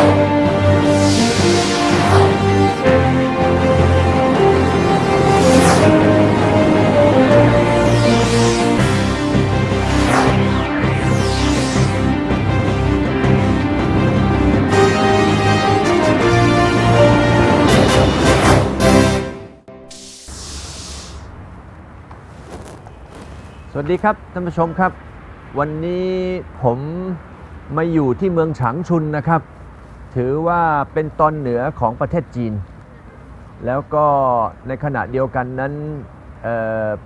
สวัสดีครับท่านผู้ชมครับ วันนี้ผมมาอยู่ที่เมืองฉางชุนนะครับ ถือว่าเป็นตอนเหนือของประเทศจีน แล้วก็ในขณะเดียวกันนั้น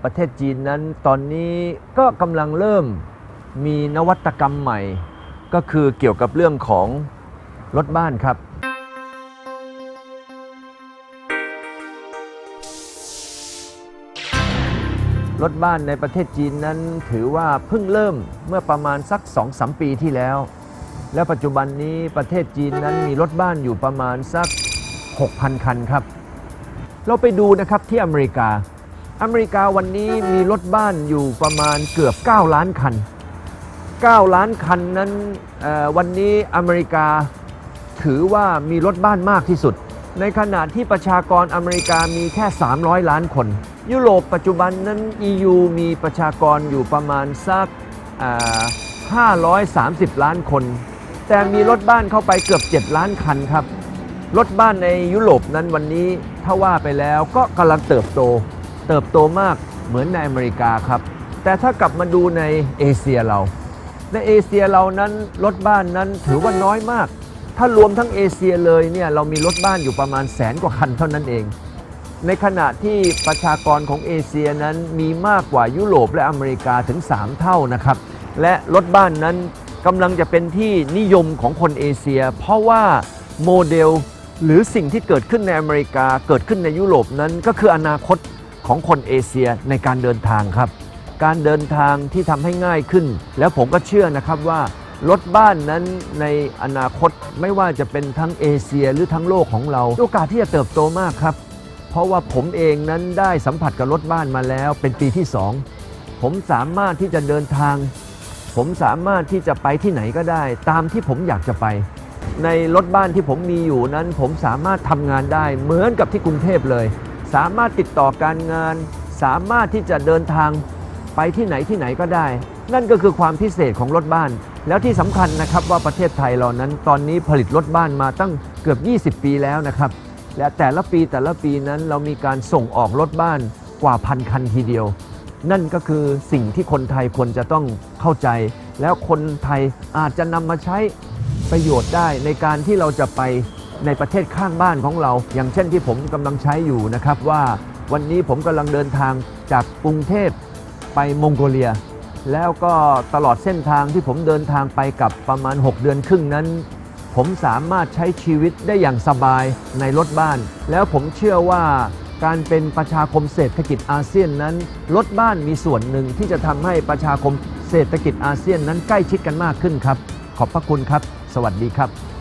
ประเทศจีนนั้นตอนนี้ก็กำลังเริ่มมีนวัตกรรมใหม่ ก็คือเกี่ยวกับเรื่องของรถบ้านครับ รถบ้านในประเทศจีนนั้นถือว่าเพิ่งเริ่มเมื่อประมาณสัก2อสปีที่แล้ว และปัจจุบันนี้ประเทศจีนนั้นมีรถบ้านอยู่ประมาณสัก 6,000 คันครับ เราไปดูนะครับที่อเมริกา อเมริกาวันนี้มีรถบ้านอยู่ประมาณเกือบ 9 ล้านคัน 9 ล้านคันนั้นวันนี้อเมริกาถือว่ามีรถบ้านมากที่สุด ในขณะที่ประชากรอเมริกามีแค่ 300 ล้านคน ยุโรปปัจจุบันนั้น EU มีประชากรอยู่ประมาณสัก530 ล้านคน แต่มีรถบ้านเข้าไปเกือบ 7 ล้านคันครับ รถบ้านในยุโรปนั้นวันนี้ถ้าว่าไปแล้วก็กำลังเติบโต เติบโตมากเหมือนในอเมริกาครับ แต่ถ้ากลับมาดูในเอเชียเรา ในเอเชียเรานั้นรถบ้านนั้นถือว่าน้อยมาก ถ้ารวมทั้งเอเชียเลยเนี่ยเรามีรถบ้านอยู่ประมาณแสนกว่าคันเท่านั้นเอง ในขณะที่ประชากรของเอเชียนั้นมีมากกว่ายุโรปและอเมริกาถึง 3 เท่านะครับ และรถบ้านนั้น กำลังจะเป็นที่นิยมของคนเอเชีย เพราะว่าโมเดลหรือสิ่งที่เกิดขึ้นในอเมริกาเกิดขึ้นในยุโรปนั้นก็คืออนาคตของคนเอเชียในการเดินทางครับ การเดินทางที่ทำให้ง่ายขึ้น แล้วผมก็เชื่อนะครับว่ารถบ้านนั้นในอนาคตไม่ว่าจะเป็นทั้งเอเชียหรือทั้งโลกของเรา โอกาสที่จะเติบโตมากครับ เพราะว่าผมเองนั้นได้สัมผัสกับรถบ้านมาแล้วเป็นปีที่สองผมสามารถที่จะเดินทาง ผมสามารถที่จะไปที่ไหนก็ได้ ตามที่ผมอยากจะไป ในรถบ้านที่ผมมีอยู่นั้น ผมสามารถทำงานได้ เหมือนกับที่กรุงเทพเลย สามารถติดต่อการงาน สามารถที่จะเดินทางไปที่ไหนที่ไหนก็ได้ นั่นก็คือความพิเศษของรถบ้าน แล้วที่สำคัญนะครับว่าประเทศไทยเรานั้น ตอนนี้ผลิตรถบ้านมาตั้งเกือบ 20 ปีแล้วนะครับ และแต่ละปีแต่ละปีนั้นเรามีการส่งออกรถบ้านกว่าพันคันทีเดียว นั่นก็คือสิ่งที่คนไทยควรจะต้องเข้าใจ แล้วคนไทยอาจจะนำมาใช้ประโยชน์ได้ในการที่เราจะไปในประเทศข้างบ้านของเรา อย่างเช่นที่ผมกำลังใช้อยู่นะครับว่าวันนี้ผมกำลังเดินทางจากกรุงเทพไปมองโกเลีย แล้วก็ตลอดเส้นทางที่ผมเดินทางไปกับประมาณ 6 เดือนครึ่งนั้น ผมสามารถใช้ชีวิตได้อย่างสบายในรถบ้าน แล้วผมเชื่อว่า การเป็นประชาคมเศรษฐกิจอาเซียนนั้นรถบ้านมีส่วนหนึ่งที่จะทำให้ประชาคมเศรษฐกิจอาเซียนนั้นใกล้ชิดกันมากขึ้นครับ ขอบพระคุณครับ สวัสดีครับ